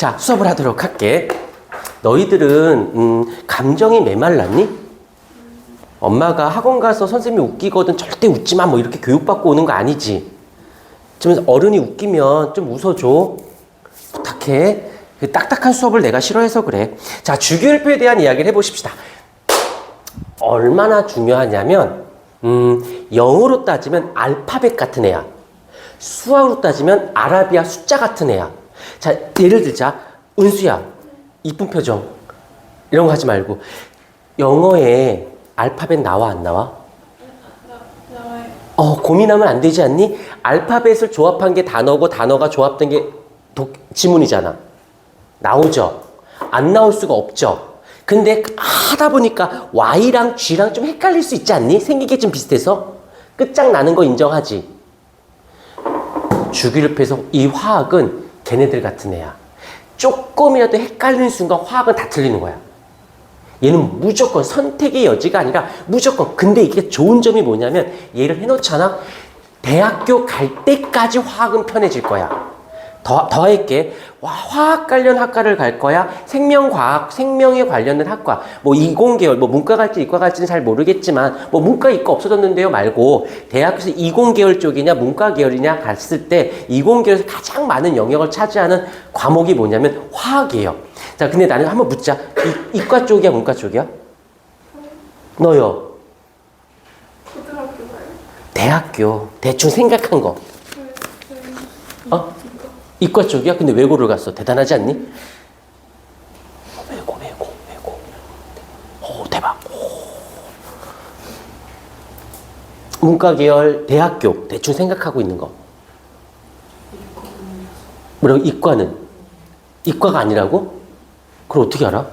자, 수업을 하도록 할게. 너희들은 음, 감정이 메말랐니? 엄마가 학원 가서 선생님이 웃기거든 절대 웃지 마 뭐 이렇게 교육받고 오는 거 아니지. 좀 어른이 웃기면 좀 웃어줘. 부탁해. 그 딱딱한 수업을 내가 싫어해서 그래. 자, 주기율표에 대한 이야기를 해보십시다. 얼마나 중요하냐면, 음, 영어로 따지면 알파벳 같은 애야. 수학으로 따지면 아라비아 숫자 같은 애야. 자, 예를 들자. 은수야, 이쁜 표정. 이런 거 하지 말고. 영어에 알파벳 나와, 안 나와? 어, 고민하면 안 되지 않니? 알파벳을 조합한 게 단어고 단어가 조합된 게 독, 지문이잖아. 나오죠? 안 나올 수가 없죠? 근데 하다 보니까 Y랑 G랑 좀 헷갈릴 수 있지 않니? 생기게 좀 비슷해서? 끝장나는 거 인정하지? 주기율표에서 이 화학은 걔네들 같은 애야. 조금이라도 헷갈리는 순간 화학은 다 틀리는 거야. 얘는 무조건 선택의 여지가 아니라 무조건 근데 이게 좋은 점이 뭐냐면 얘를 해놓잖아 대학교 갈 때까지 화학은 편해질 거야 더, 더 할게 와, 화학 관련 학과를 갈 거야 생명과학 생명에 관련된 학과 뭐 이공계열 뭐 문과 갈지 이과 갈지는 잘 모르겠지만 뭐 문과 이과 없어졌는데요 말고 대학에서 이공계열 쪽이냐 문과 계열이냐 갔을 때 이공계열에서 가장 많은 영역을 차지하는 과목이 뭐냐면 화학이에요 자, 근데 나는 한번 묻자. 이, 이과 쪽이야, 문과 쪽이야? 너요. 고등학교 가요. 대학교. 대충 생각한 거. 어? 이과 쪽이야? 근데 외고를 갔어. 대단하지 않니? 외고, 외고, 외고. 오, 대박. 오. 문과 계열 대학교. 대충 생각하고 있는 거. 뭐라고? 이과는? 이과가 아니라고? 그걸 어떻게 알아?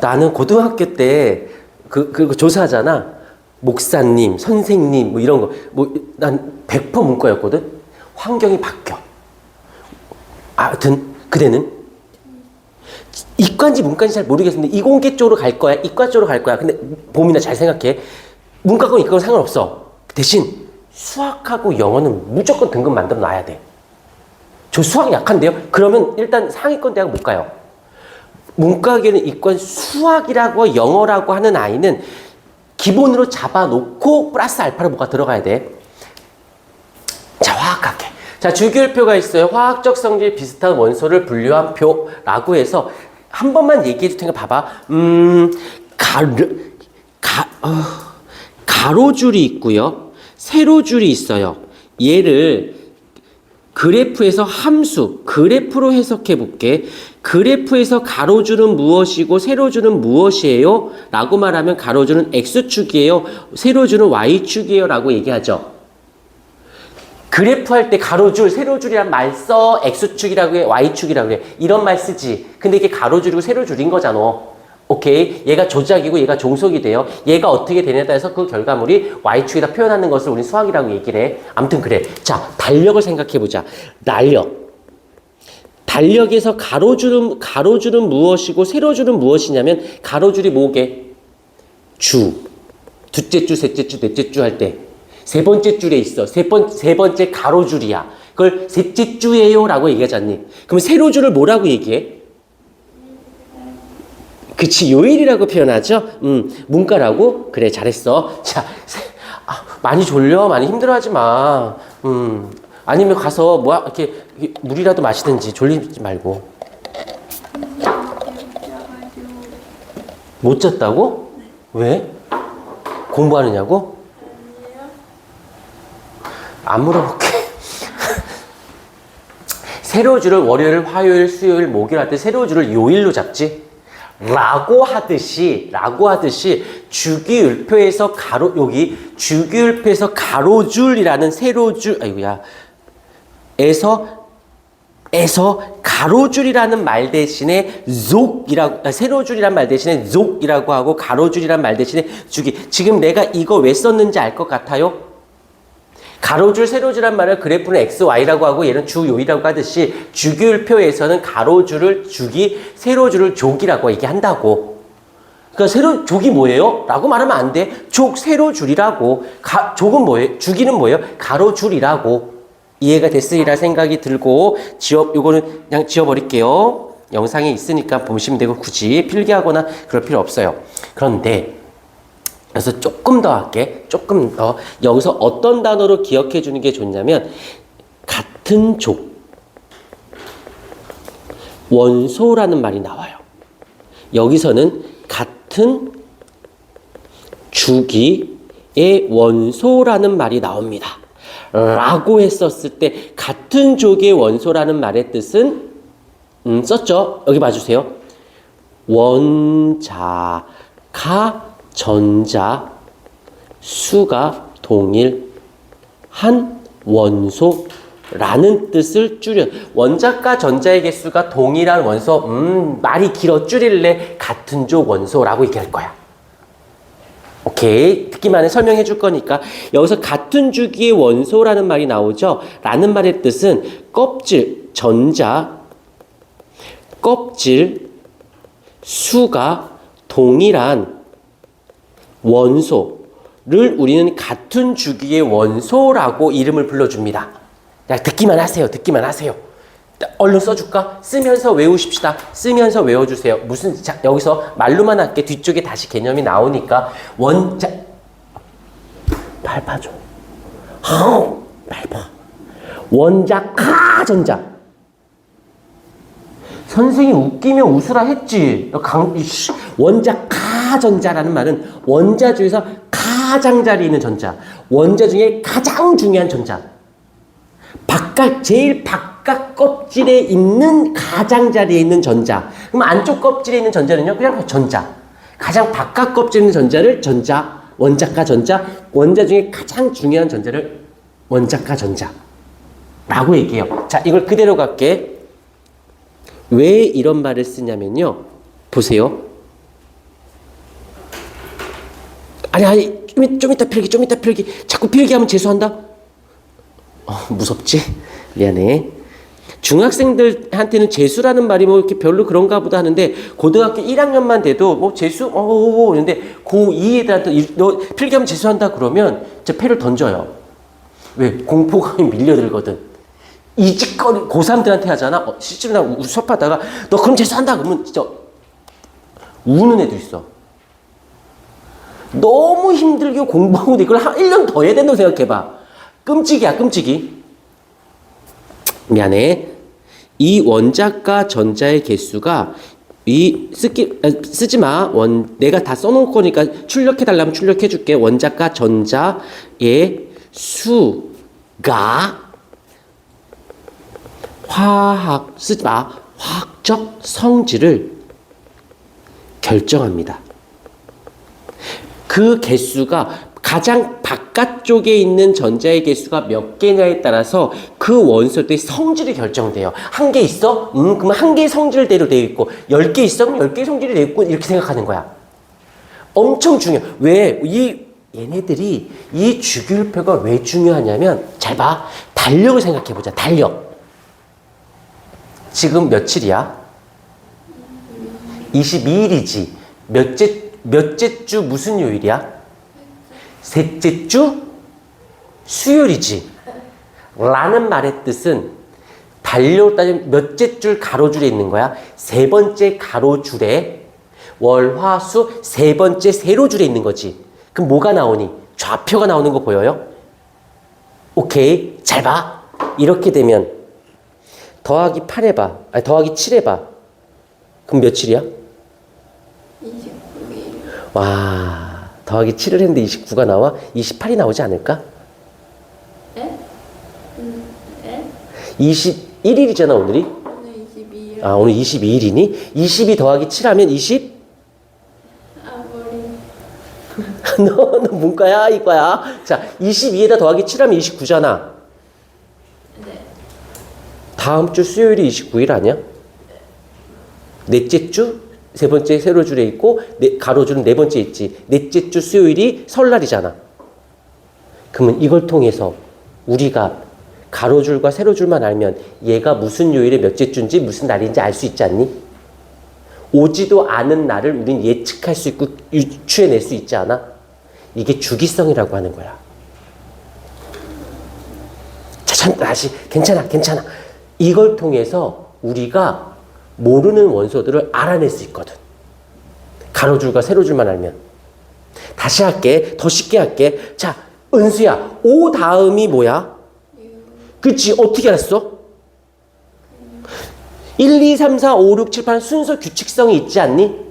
나는 고등학교 때 그, 그 조사하잖아. 목사님, 선생님, 뭐 이런 거. 뭐, 난 100% 문과였거든? 환경이 바뀌어. 아무튼, 그대는? 이과인지 문과인지 잘 모르겠는데, 이공계 쪽으로 갈 거야? 이과 쪽으로 갈 거야? 근데, 봄이나 잘 생각해. 문과건 이과건 상관없어. 대신, 수학하고 영어는 무조건 등급 만들어 놔야 돼. 저 수학 약한데요? 그러면 일단 상위권 대학 못 가요. 문과계는 이권 수학이라고 영어라고 하는 아이는 기본으로 잡아놓고 플러스 알파로 뭐가 들어가야 돼. 자, 화학학회. 자, 주기율표가 있어요. 화학적 성질 비슷한 원소를 분류한 표라고 해서 한 번만 얘기해 줄 테니까 봐봐. 음, 가르, 가, 어, 가로줄이 있고요. 세로줄이 있어요. 얘를 그래프에서 함수, 그래프로 해석해 볼게. 그래프에서 가로줄은 무엇이고 세로줄은 무엇이에요? 라고 말하면 가로줄은 X축이에요. 세로줄은 Y축이에요. 라고 얘기하죠. 그래프 할 때 가로줄, 세로줄이란 말 써. X축이라고 해, Y축이라고 해. 이런 말 쓰지. 근데 이게 가로줄이고 세로줄인 거잖아. 오케이. 얘가 조작이고 얘가 종속이 돼요. 얘가 어떻게 되냐에 따라서 그 결과물이 Y축이다 표현하는 것을 우리 수학이라고 얘기를 해. 아무튼 그래. 자, 달력을 생각해 보자. 달력. 달력에서 가로줄은 가로줄은 무엇이고 세로줄은 무엇이냐면 가로줄이 뭐게? 주. 둘째 주, 셋째 주, 넷째 주 할 때. 세 번째 줄에 있어. 세 번, 세 번째 가로줄이야. 그걸 셋째 주예요. 라고 얘기하잖니. 그럼 세로줄을 뭐라고 얘기해? 그치, 요일이라고 표현하죠? 음, 문과라고? 그래, 잘했어. 자, 세- 아, 많이 졸려. 많이 힘들어 하지 마. 음, 아니면 가서 뭐, 이렇게, 이렇게 물이라도 마시든지 졸리지 말고. 못 잤다고? 왜? 공부하느냐고? 안 물어볼게. 세로줄을 월요일, 화요일, 수요일, 목요일 할때 세로줄을 요일로 잡지? 라고 하듯이, 라고 하듯이 주기율표에서 가로, 여기 주기율표에서 가로줄이라는 세로줄, 아이고야, 에서 에서 가로줄이라는 말 대신에 족이라고 아, 세로줄이란 말 대신에 족이라고 하고 가로줄이란 말 대신에 주기. 지금 내가 이거 왜 썼는지 알 것 같아요? 가로줄, 세로줄란 말을 그래프는 x, y라고 하고 얘는 주, 요이라고 하듯이 주기율표에서는 가로줄을 주기, 세로줄을 족이라고 얘기한다고. 그러니까 세로 족이 뭐예요? 라고 말하면 안 돼. 족 세로줄이라고. 가, 족은 뭐예요? 주기는 뭐예요? 가로줄이라고. 이해가 됐으리라 생각이 들고 지워 요거는 그냥 지워 버릴게요. 영상에 있으니까 보시면 되고 굳이 필기하거나 그럴 필요 없어요. 그런데 그래서 조금 더 할게. 조금 더 여기서 어떤 단어로 기억해 주는 게 좋냐면 같은 족 원소라는 말이 나와요. 여기서는 같은 주기의 원소라는 말이 나옵니다. 라고 했었을 때 같은 족의 원소라는 말의 뜻은 음, 썼죠? 여기 봐주세요. 원자가 전자 수가 동일한 원소 라는 뜻을 줄여. 원자과 전자의 개수가 동일한 원소 음 말이 길어 줄일래? 같은 족 원소라고 얘기할 거야. 오케이. 듣기만 해. 설명해 줄 거니까. 여기서 같은 주기의 원소라는 말이 나오죠. 라는 말의 뜻은 껍질 전자 껍질 수가 동일한 원소를 우리는 같은 주기의 원소라고 이름을 불러줍니다. 야, 듣기만 하세요. 듣기만 하세요. 얼른 써줄까? 쓰면서 외우십시다. 쓰면서 외워주세요. 무슨 자, 여기서 말로만 할게 뒤쪽에 다시 개념이 나오니까 원자 밟아줘. 어, 밟아. 원자 카 전자. 선생님 웃기면 웃으라 했지. 강, 이씨. 원자 가전자라는 말은 원자 중에서 가장 자리 있는 전자. 원자 중에 가장 중요한 전자. 바깥, 제일 바깥 껍질에 있는 가장 자리에 있는 전자. 그럼 안쪽 껍질에 있는 전자는요? 그냥 전자. 가장 바깥 껍질에 있는 전자를 전자, 원자가 전자, 원자 중에 가장 중요한 전자를 원자가 전자. 라고 얘기해요. 자, 이걸 그대로 갈게. 왜 이런 말을 쓰냐면요. 보세요. 아니, 아니, 좀, 이- 좀 이따 필기, 좀 이따 필기. 자꾸 필기하면 재수한다? 어, 무섭지? 미안해. 중학생들한테는 재수라는 말이 뭐 이렇게 별로 그런가 보다 하는데 고등학교 1학년만 돼도 뭐 재수 어 이런데 고2 애들한테 이- 너 필기하면 재수한다 그러면 저 패를 던져요. 왜 공포감이 밀려들거든. 이직거리 고3들한테 하잖아. 어, 실제로 나 우- 수업하다가 너 그럼 재수한다 그러면 진짜 우는 애도 있어. 너무 힘들게 공부하고 이걸 한 1년 더 해야 된다고 생각해봐. 끔찍이야, 끔찍이. 미안해. 이 원자과 전자의 개수가 이 쓰기 아, 쓰지 마. 원 내가 다 써놓은 거니까 출력해 달라면 출력해 줄게. 원자과 전자의 수가 화학 쓰지 마. 화학적 성질을 결정합니다. 그 개수가 가장 바깥쪽에 있는 전자의 개수가 몇 개냐에 따라서 그 원소의 성질이 결정돼요. 한 개 있어? 음, 그러면 한 개의 성질대로 되어 있고, 열 개 있어? 그럼 열 개의 성질이 되어 있고, 이렇게 생각하는 거야. 엄청 중요. 왜? 이, 얘네들이 이 주기율표가 왜 중요하냐면, 잘 봐. 달력을 생각해 보자. 달력. 지금 며칠이야? 22일이지. 몇째, 몇째 주 무슨 요일이야? 셋째 주 수요일이지. 라는 말의 뜻은 달력으로 따지면 몇째 줄 가로줄에 있는 거야? 세 번째 가로줄에 월, 화, 수 세 번째 세로줄에 있는 거지. 그럼 뭐가 나오니? 좌표가 나오는 거 보여요? 오케이. 잘 봐. 이렇게 되면 더하기 8 해봐. 아니, 더하기 7 해봐. 그럼 며칠이야? 29일. 와, 더하기 7을 했는데 29가 나와? 28이 나오지 않을까? 에? 음, 에? 21일이잖아, 오늘이? 오늘 22일. 아, 오늘 22일이니? 22 더하기 7 하면 20? 아, 머리. 너, 너 문과야, 이과야? 자, 22에다 더하기 7 하면 29잖아. 네. 다음 주 수요일이 29일 아니야? 넷째 주? 세 번째 세로 줄에 있고, 네, 가로줄은 네 번째 있지. 넷째 주 수요일이 설날이잖아. 그러면 이걸 통해서 우리가 가로줄과 세로줄만 알면 얘가 무슨 요일에 몇째 주인지 무슨 날인지 알 수 있지 않니? 오지도 않은 날을 우린 예측할 수 있고 유추해낼 수 있지 않아? 이게 주기성이라고 하는 거야. 자, 천, 다시 괜찮아, 괜찮아. 이걸 통해서 우리가 모르는 원소들을 알아낼 수 있거든. 가로줄과 세로줄만 알면. 다시 할게. 더 쉽게 할게. 자, 은수야. 오 다음이 뭐야? 그치? 어떻게 알았어? 1, 2, 3, 4, 5, 6, 7, 8 순서 규칙성이 있지 않니?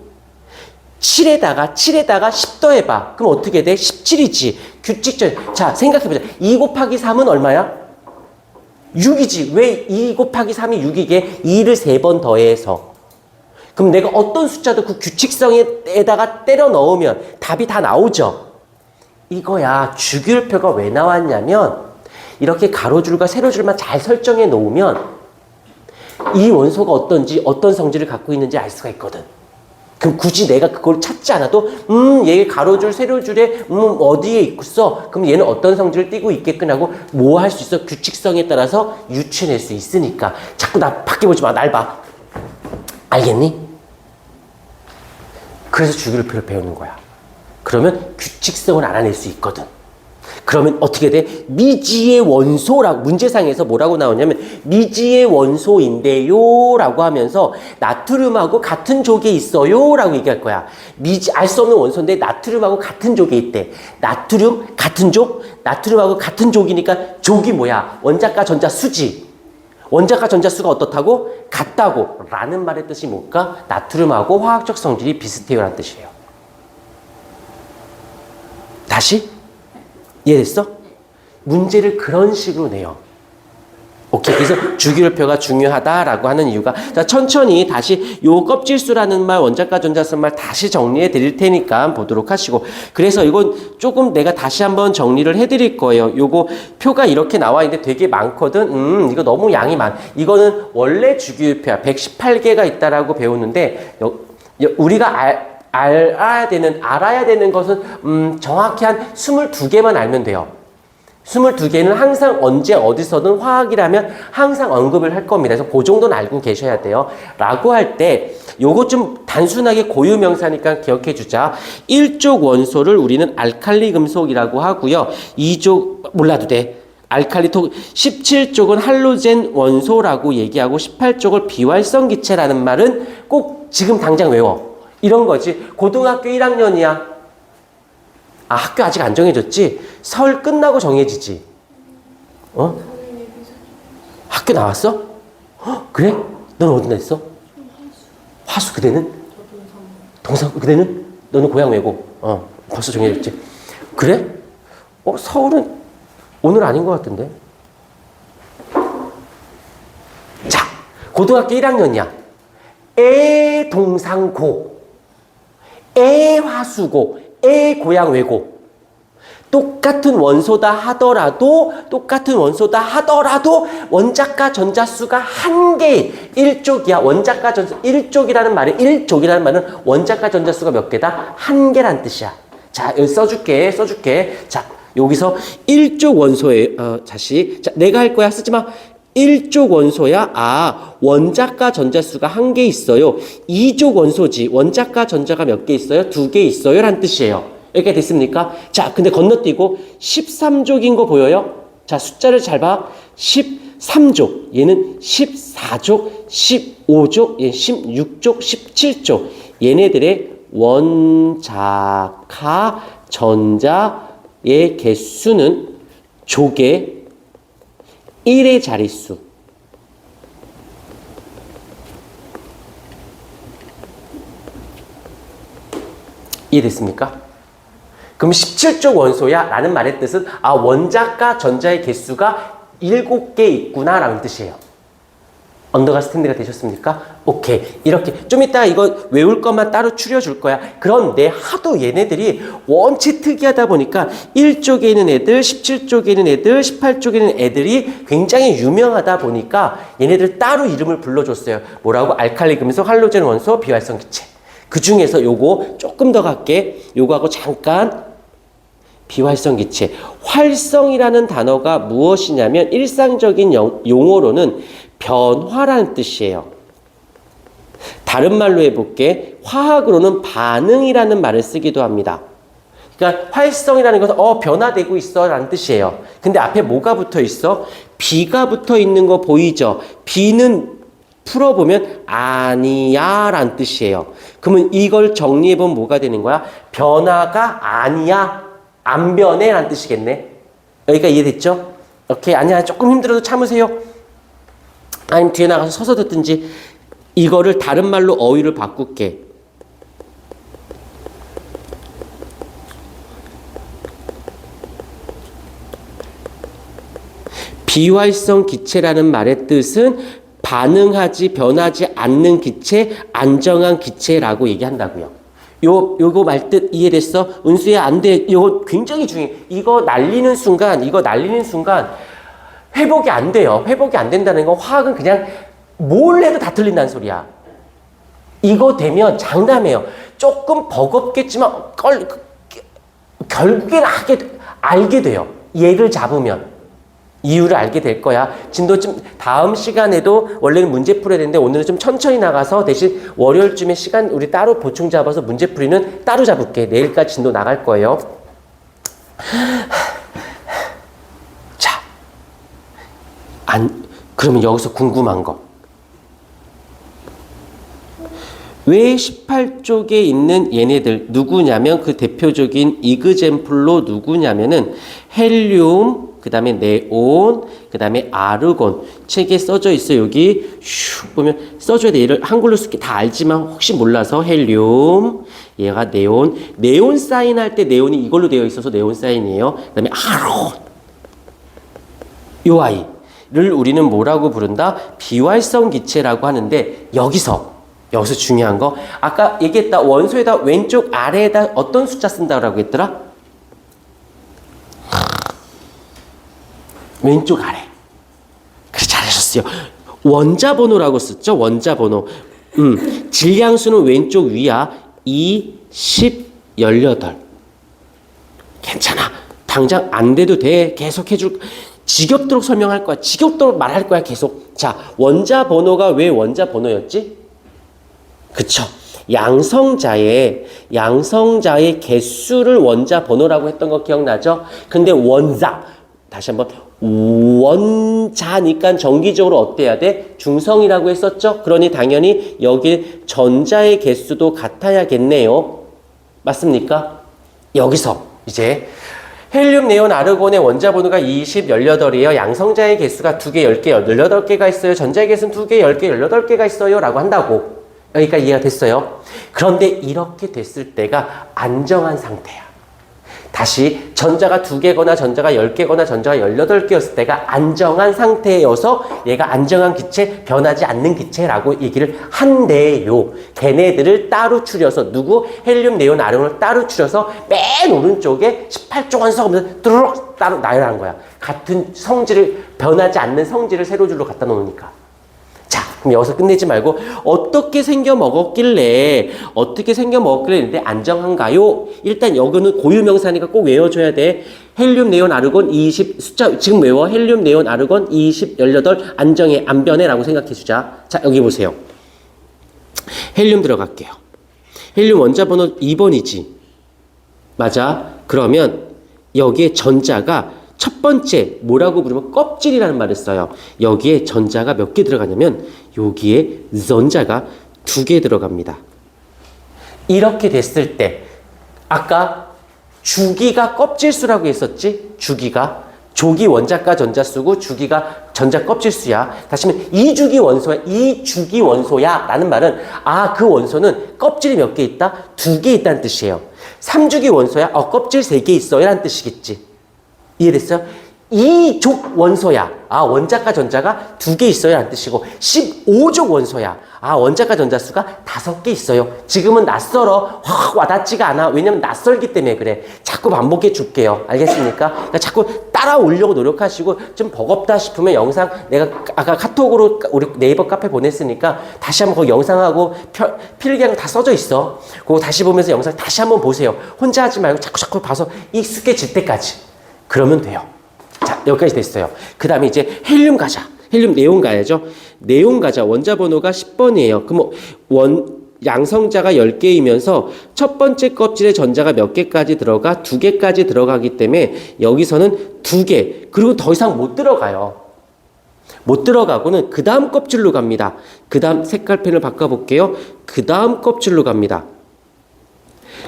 7에다가 7에다가 10 더해봐. 그럼 어떻게 돼? 17이지. 규칙적. 자, 생각해보자. 2 곱하기 3은 얼마야? 6이지. 왜 2 곱하기 3이 6이게? 2를 3번 더해서. 그럼 내가 어떤 숫자도 그 규칙성에다가 때려 넣으면 답이 다 나오죠. 이거야. 주기율표가 왜 나왔냐면 이렇게 가로줄과 세로줄만 잘 설정해 놓으면 이 원소가 어떤지 어떤 성질을 갖고 있는지 알 수가 있거든. 그럼 굳이 내가 그걸 찾지 않아도 음 얘 가로줄 세로줄에 음 어디에 있어? 그럼 얘는 어떤 성질을 띠고 있겠군 하고 뭐 할 수 있어? 규칙성에 따라서 유추해낼 수 있으니까. 자꾸 나 밖에 보지 마 날 봐. 알겠니? 그래서 주기율표를 배우는 거야. 그러면 규칙성을 알아낼 수 있거든 그러면 어떻게 돼? 미지의 원소라고 문제상에서 뭐라고 나오냐면 미지의 원소인데요 라고 하면서 나트륨하고 같은 족에 있어요 라고 얘기할 거야. 미지 알 수 없는 원소인데 나트륨하고 같은 족에 있대. 나트륨 같은 족? 나트륨하고 같은 족이니까 족이 뭐야? 원자과 전자 수지. 원자과 전자 수가 어떻다고? 같다고 라는 말의 뜻이 뭘까? 나트륨하고 화학적 성질이 비슷해요 라는 뜻이에요. 다시 이해됐어? 문제를 그런 식으로 내요. 오케이. 그래서 주기율표가 중요하다라고 하는 이유가 자 천천히 다시 요 껍질수라는 말 원자과 전자수 말 다시 정리해 드릴 테니까 보도록 하시고 그래서 이건 조금 내가 다시 한번 정리를 해 드릴 거예요. 요거 표가 이렇게 나와 있는데 되게 많거든. 음 이거 너무 양이 많. 이거는 원래 주기율표야. 118개가 있다라고 배우는데 여, 여, 우리가 알 알아야 되는 알아야 되는 것은 음, 정확히 한 22개만 알면 돼요. 22개는 항상 언제 어디서든 화학이라면 항상 언급을 할 겁니다. 그래서 그 정도는 알고 계셔야 돼요. 라고 할 때 요거 좀 단순하게 고유 명사니까 기억해 주자. 1족 원소를 우리는 알칼리 금속이라고 하고요. 2족 몰라도 돼. 알칼리 톡 17쪽은 할로젠 원소라고 얘기하고 18쪽을 비활성 기체라는 말은 꼭 지금 당장 외워. 이런 거지. 고등학교 1학년이야. 아, 학교 아직 안 정해졌지? 설 끝나고 정해지지. 어? 학교 나왔어? 헉, 그래? 넌 어디 냈어? 화수 그대는? 동상 그대는? 너는 고향 외고. 어, 벌써 정해졌지. 그래? 어, 서울은 오늘 아닌 것 같은데. 자, 고등학교 1학년이야. 애 동상고. 애 화수고. 애 고향 외고. 똑같은 원소다 하더라도 똑같은 원소다 하더라도 원자과 전자수가 한 개, 1족이야. 원자과 전자 1족이라는 말은 1족이라는 말은 원자과 전자수가 몇 개다? 한 개란 뜻이야. 자, 여기 써줄게. 써줄게. 자, 여기서 1족 원소에 어, 다시 자, 내가 할 거야. 쓰지 마. 1족 원소야? 아, 원자과 전자수가 한 개 있어요. 2족 원소지. 원자과 전자가 몇 개 있어요? 두 개 있어요. 란 뜻이에요. 이렇게 됐습니까? 자, 근데 건너뛰고 13족인 거 보여요? 자, 숫자를 잘 봐. 13족. 얘는 14족, 15족, 얘 16족, 17족. 얘네들의 원자카 전자의 개수는 족의 1의 자릿수. 이해됐습니까? 그럼 17쪽 원소야? 라는 말의 뜻은 아 원자과 전자의 개수가 7개 있구나 라는 뜻이에요. 언더가 스탠드가 되셨습니까? 오케이. 이렇게 좀 이따 이거 외울 것만 따로 추려줄 거야. 그런데 하도 얘네들이 원체 특이하다 보니까 1쪽에 있는 애들, 17쪽에 있는 애들, 18쪽에 있는 애들이 굉장히 유명하다 보니까 얘네들 따로 이름을 불러줬어요. 뭐라고? 알칼리 금속, 할로젠 원소, 비활성 기체. 그 중에서 요거 조금 더 갈게. 요거하고 잠깐 비활성 기체. 활성이라는 단어가 무엇이냐면 일상적인 영- 용어로는 변화라는 뜻이에요. 다른 말로 해볼게. 화학으로는 반응이라는 말을 쓰기도 합니다. 그러니까 활성이라는 것은 어 변화되고 있어라는 뜻이에요. 근데 앞에 뭐가 붙어 있어? B가 붙어 있는 거 보이죠? B는 풀어보면 아니야 라는 뜻이에요. 그러면 이걸 정리해보면 뭐가 되는 거야? 변화가 아니야, 안 변해 라는 뜻이겠네. 여기가 이해됐죠? 오케이, 아니야. 조금 힘들어도 참으세요. 아니면 뒤에 나가서 서서 듣든지 이거를 다른 말로 어휘를 바꿀게. 비활성 기체라는 말의 뜻은 반응하지 변하지 않는 기체, 안정한 기체라고 얘기한다고요. 요 요거 말뜻 이해됐어? 은수야 안 돼. 이거 굉장히 중요해. 이거 날리는 순간, 이거 날리는 순간 회복이 안 돼요. 회복이 안 된다는 건 화학은 그냥 뭘 해도 다 틀린다는 소리야. 이거 되면 장담해요. 조금 버겁겠지만 껄, 결국엔 하게 알게 돼요. 얘를 잡으면. 이유를 알게 될 거야. 진도 좀 다음 시간에도 원래는 문제 풀어야 되는데 오늘은 좀 천천히 나가서 대신 월요일쯤에 시간 우리 따로 보충 잡아서 문제 풀이는 따로 잡을게. 내일까지 진도 나갈 거예요. 안 그러면 여기서 궁금한 거. 왜 18쪽에 있는 얘네들 누구냐면 그 대표적인 이그젠플로 누구냐면은 헬륨 그다음에 네온 그다음에 아르곤 책에 써져 있어 여기 슉 보면 써줘야 돼. 얘를 한글로 쓰기 다 알지만 혹시 몰라서 헬륨 얘가 네온. 네온 사인 할 때 네온이 이걸로 되어 있어서 네온 사인이에요. 그다음에 아르곤 요 아이 를 우리는 뭐라고 부른다 비활성 기체라고 하는데 여기서 여기서 중요한 거 아까 얘기했다 원소에다 왼쪽 아래에다 어떤 숫자 쓴다고 했더라? 왼쪽 아래. 그래 잘하셨어요. 원자 번호라고 썼죠. 원자 번호. 음, 질량수는 왼쪽 위야. 2, 10, 18. 괜찮아. 당장 안 돼도 돼. 계속 해줄. 지겹도록 설명할 거야. 지겹도록 말할 거야. 계속. 자, 원자 번호가 왜 원자 번호였지? 그쵸. 양성자의 양성자의 개수를 원자 번호라고 했던 거 기억나죠? 근데 원자 다시 한번 원자니까 정기적으로 어때야 돼? 중성이라고 했었죠? 그러니 당연히 여기 전자의 개수도 같아야겠네요. 맞습니까? 여기서 이제 헬륨, 네온, 아르곤의 원자 번호가 20, 18이에요. 양성자의 개수가 2개, 10개, 18개가 있어요. 전자의 개수는 2개, 10개, 18개가 있어요. 라고 한다고. 여기까지 이해가 됐어요. 그런데 이렇게 됐을 때가 안정한 상태야. 다시 전자가 두 개거나 전자가 열 개거나 전자가 열여덟 개였을 때가 안정한 상태여서 얘가 안정한 기체, 변하지 않는 기체라고 얘기를 한대요. 걔네들을 따로 추려서 누구? 헬륨, 네온, 아르곤을 따로 추려서 맨 오른쪽에 18조 원소가 하면서 뚜루룩 따로 나열한 거야. 같은 성질을 변하지 않는 성질을 세로 줄로 갖다 놓으니까. 여기서 끝내지 말고 어떻게 생겨 먹었길래 어떻게 생겨 먹었길래 근데 안정한가요? 일단 여기는 고유 명사니까 꼭 외워줘야 돼. 헬륨, 네온, 아르곤 20 숫자 지금 외워. 헬륨, 네온, 아르곤 20, 18 안정해 안 변해라고 생각해 주자. 자, 여기 보세요. 헬륨 들어갈게요. 헬륨 원자 번호 2번이지. 맞아. 그러면 여기에 전자가 첫 번째 뭐라고 부르면 껍질이라는 말을 써요. 여기에 전자가 몇 개 들어가냐면 여기에 전자가 두 개 들어갑니다. 이렇게 됐을 때 아까 주기가 껍질수라고 했었지? 주기가 조기 원자가 전자수고 주기가 전자 껍질수야. 다시 말하면 이주기 원소야. 이 주기 원소야. 라는 말은 아, 그 원소는 껍질이 몇 개 있다? 두 개 있다는 뜻이에요. 삼주기 원소야. 어, 껍질 세 개 있어요. 라는 뜻이겠지. 이해됐어요? 이족 원소야. 아, 원자가 전자가 두 개 있어요. 라는 뜻이고, 15족 원소야. 아, 원자가 전자수가 다섯 개 있어요. 지금은 낯설어. 확 와닿지가 않아. 왜냐면 낯설기 때문에 그래. 자꾸 반복해 줄게요. 알겠습니까? 그러니까 자꾸 따라오려고 노력하시고, 좀 버겁다 싶으면 영상, 내가 아까 카톡으로 우리 네이버 카페 보냈으니까, 다시 한번 그 영상하고 펴- 필기한 거다 써져 있어. 그거 다시 보면서 영상 다시 한번 보세요. 혼자 하지 말고 자꾸 자꾸 봐서 익숙해질 때까지. 그러면 돼요. 자, 여기까지 됐어요. 그 다음에 이제 헬륨 가자. 헬륨 네온 가야죠. 네온 가자. 원자 번호가 10번이에요. 그럼 원, 양성자가 10개이면서 첫 번째 껍질에 전자가 몇 개까지 들어가? 두 개까지 들어가기 때문에 여기서는 두 개. 그리고 더 이상 못 들어가요. 못 들어가고는 그 다음 껍질로 갑니다. 그 다음 색깔펜을 바꿔볼게요. 그 다음 껍질로 갑니다.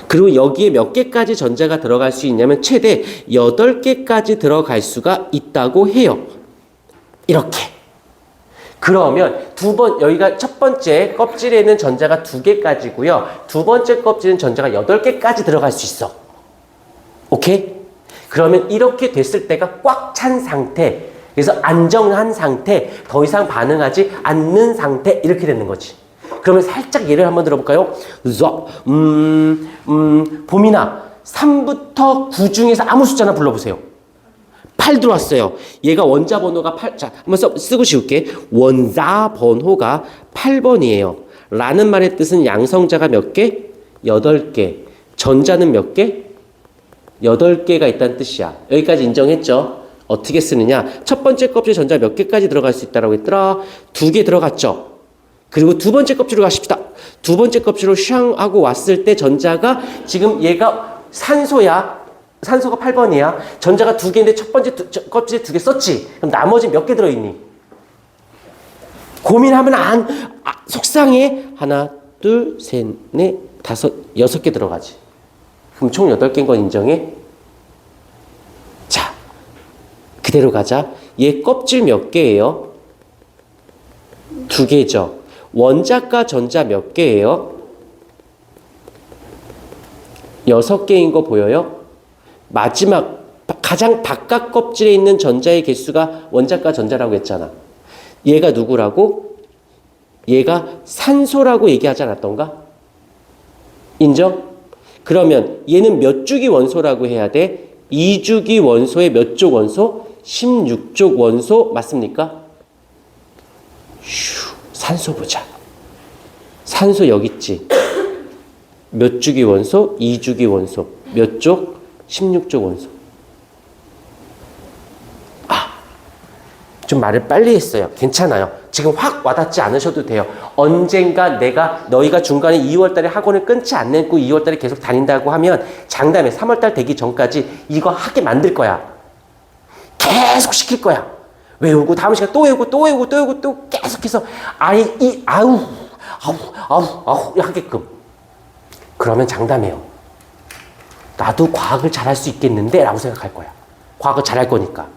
그리고 여기에 몇 개까지 전자가 들어갈 수 있냐면 최대 8개까지 들어갈 수가 있다고 해요. 이렇게. 그러면 두 번, 여기가 첫 번째 껍질에 는 전자가 두 개까지고요. 두 번째 껍질은 전자가 여덟 개까지 들어갈 수 있어. 오케이? 그러면 이렇게 됐을 때가 꽉 찬 상태. 그래서 안정한 상태, 더 이상 반응하지 않는 상태, 이렇게 되는 거지. 그러면 살짝 예를 한번 들어볼까요? 저, 음, 음, 봄이나 3부터 9 중에서 아무 숫자나 불러보세요. 8 들어왔어요. 얘가 원자 번호가 8. 자, 한번 써, 쓰고 지울게. 원자 번호가 8번이에요. 라는 말의 뜻은 양성자가 몇 개? 8개. 전자는 몇 개? 8개가 있다는 뜻이야. 여기까지 인정했죠? 어떻게 쓰느냐? 첫 번째 껍질 전자 몇 개까지 들어갈 수 있다라고 했더라? 두 개 들어갔죠? 그리고 두 번째 껍질로 가십시다. 두 번째 껍질로 샹 하고 왔을 때 전자가 지금 얘가 산소야. 산소가 8번이야. 전자가 두 개인데 첫 번째 두, 저, 껍질에 두 개 썼지. 그럼 나머지 몇 개 들어있니? 고민하면 안, 아, 속상해. 하나, 둘, 셋, 넷, 다섯, 여섯 개 들어가지. 그럼 총 여덟 개인 건 인정해? 자, 그대로 가자. 얘 껍질 몇 개예요? 두 개죠. 원자과 전자 몇 개예요? 여섯 개인 거 보여요? 마지막 바- 가장 바깥 껍질에 있는 전자의 개수가 원자과 전자라고 했잖아. 얘가 누구라고? 얘가 산소라고 얘기하지 않았던가? 인정? 그러면 얘는 몇 주기 원소라고 해야 돼? 2주기 원소의 몇 쪽 원소? 16쪽 원소 맞습니까? 휴, 산소 보자. 산소 여기 있지. 몇 주기 원소? 2주기 원소. 몇 쪽? 16쪽 원소. 아, 좀 말을 빨리 했어요. 괜찮아요. 지금 확 와닿지 않으셔도 돼요. 언젠가 내가 너희가 중간에 2월 달에 학원을 끊지 않고 2월 달에 계속 다닌다고 하면 장담해 3월 달 되기 전까지 이거 하게 만들 거야. 계속 시킬 거야. 외우고 다음 시간 또 외우고 또 외우고 또 외우고 또 계속해서 아이 이 아우 아우 아우 아우 하게끔. 그러면 장담해요. 나도 과학을 잘할 수 있겠는데 라고 생각할 거야. 과학을 잘할 거니까.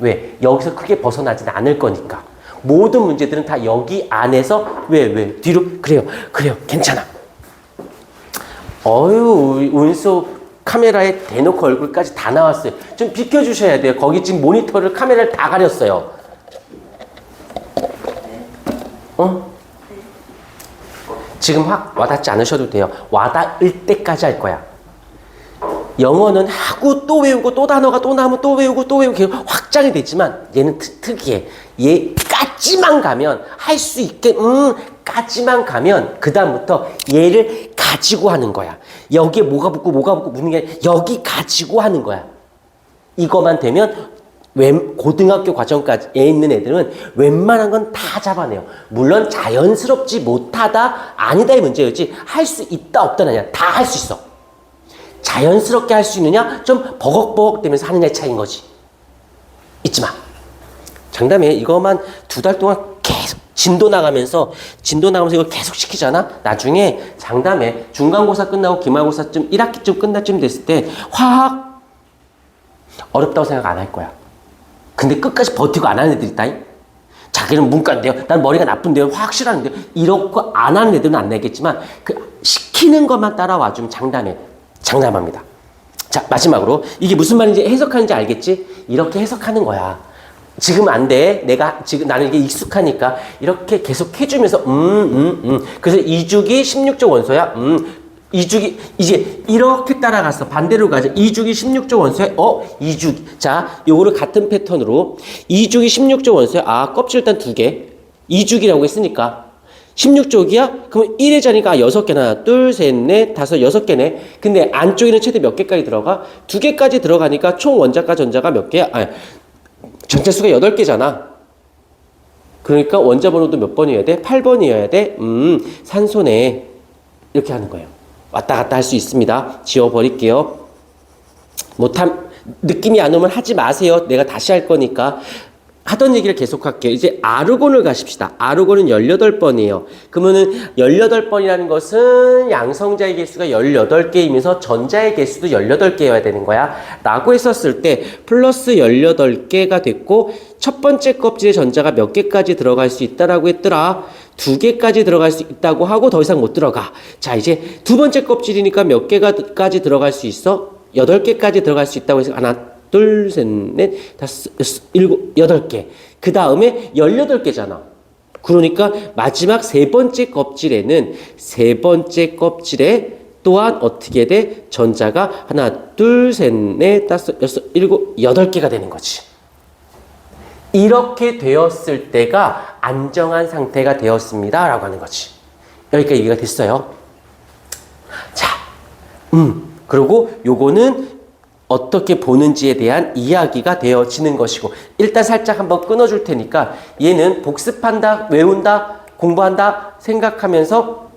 왜? 여기서 크게 벗어나지는 않을 거니까. 모든 문제들은 다 여기 안에서 왜, 왜? 뒤로? 그래요. 그래요. 괜찮아. 어유 운소 카메라에 대놓고 얼굴까지 다 나왔어요. 좀 비켜주셔야 돼요. 거기 지금 모니터를 카메라를 다 가렸어요. 어? 지금 확 와닿지 않으셔도 돼요. 와닿을 때까지 할 거야. 영어는 하고 또 외우고 또 단어가 또 나오면 또 외우고 또 외우고 확장이 되지만 얘는 특, 특이해. 얘까지만 가면 할 수 있게 음 까지만 가면 그 다음부터 얘를 가지고 하는 거야. 여기에 뭐가 붙고 뭐가 붙고 묻는 게 여기 가지고 하는 거야. 이거만 되면 웬 고등학교 과정까지에 있는 애들은 웬만한 건 다 잡아내요. 물론 자연스럽지 못하다 아니다의 문제였지 할 수 있다 없다는 아니야. 다 할 수 있어. 자연스럽게 할 수 있느냐 좀 버벅버벅 되면서 하느냐의 차이인 거지. 잊지 마. 장담해 이거만 두 달 동안 진도 나가면서 진도 나가면서 이걸 계속 시키잖아. 나중에 장담해 중간고사 끝나고 기말고사쯤 1학기쯤 끝날쯤 됐을 때 화학 어렵다고 생각 안 할 거야. 근데 끝까지 버티고 안 하는 애들 있다잉. 자기는 문과인데요. 난 머리가 나쁜데요. 화학 싫어하는데요. 이렇고 안 하는 애들은 안 내겠지만 그 시키는 것만 따라와 주면 장담해. 장담합니다. 자 마지막으로 이게 무슨 말인지 해석하는지 알겠지? 이렇게 해석하는 거야. 지금 안 돼. 내가 지금 나는 이게 익숙하니까 이렇게 계속 해주면서 음, 음, 음. 그래서 이주기 16조 원소야. 음. 이주기 이제 이렇게 따라갔어. 반대로 가자. 이주기 16조 원소야. 어, 이주기. 자, 요거를 같은 패턴으로 이주기 16조 원소야. 아, 껍질 일단 두 개. 이주기라고 했으니까 16쪽이야? 그러면 1의 자리가 6개나 하나, 둘, 셋, 넷, 다섯, 여섯 개네. 근데 안쪽에는 최대 몇 개까지 들어가? 두 개까지 들어가니까 총 원자과 전자가 몇 개야? 아, 전자 수가 8개잖아. 그러니까 원자 번호도 몇 번이어야 돼? 8번이어야 돼? 음, 산소네. 이렇게 하는 거예요. 왔다 갔다 할 수 있습니다. 지워버릴게요. 못함, 느낌이 안 오면 하지 마세요. 내가 다시 할 거니까. 하던 얘기를 계속할게요. 이제 아르곤을 가십시다. 아르곤은 18번이에요. 그러면은 18번이라는 것은 양성자의 개수가 18개이면서 전자의 개수도 18개여야 되는 거야. 라고 했었을 때 플러스 18개가 됐고 첫 번째 껍질에 전자가 몇 개까지 들어갈 수 있다라고 했더라. 두 개까지 들어갈 수 있다고 하고 더 이상 못 들어가. 자, 이제 두 번째 껍질이니까 몇 개까지 들어갈 수 있어? 여덟 개까지 들어갈 수 있다고 해서 하나, 둘, 셋, 넷, 다섯, 여섯, 일곱, 여덟 개. 그 다음에 열여덟 개잖아. 그러니까 마지막 세 번째 껍질에는 세 번째 껍질에 또한 어떻게 돼? 전자가 하나, 둘, 셋, 넷, 다섯, 여섯, 일곱, 여덟 개가 되는 거지. 이렇게 되었을 때가 안정한 상태가 되었습니다. 라고 하는 거지. 여기까지 이해가 됐어요. 자, 음, 그리고 요거는 어떻게 보는지에 대한 이야기가 되어지는 것이고, 일단 살짝 한번 끊어줄 테니까 얘는 복습한다, 외운다, 공부한다 생각하면서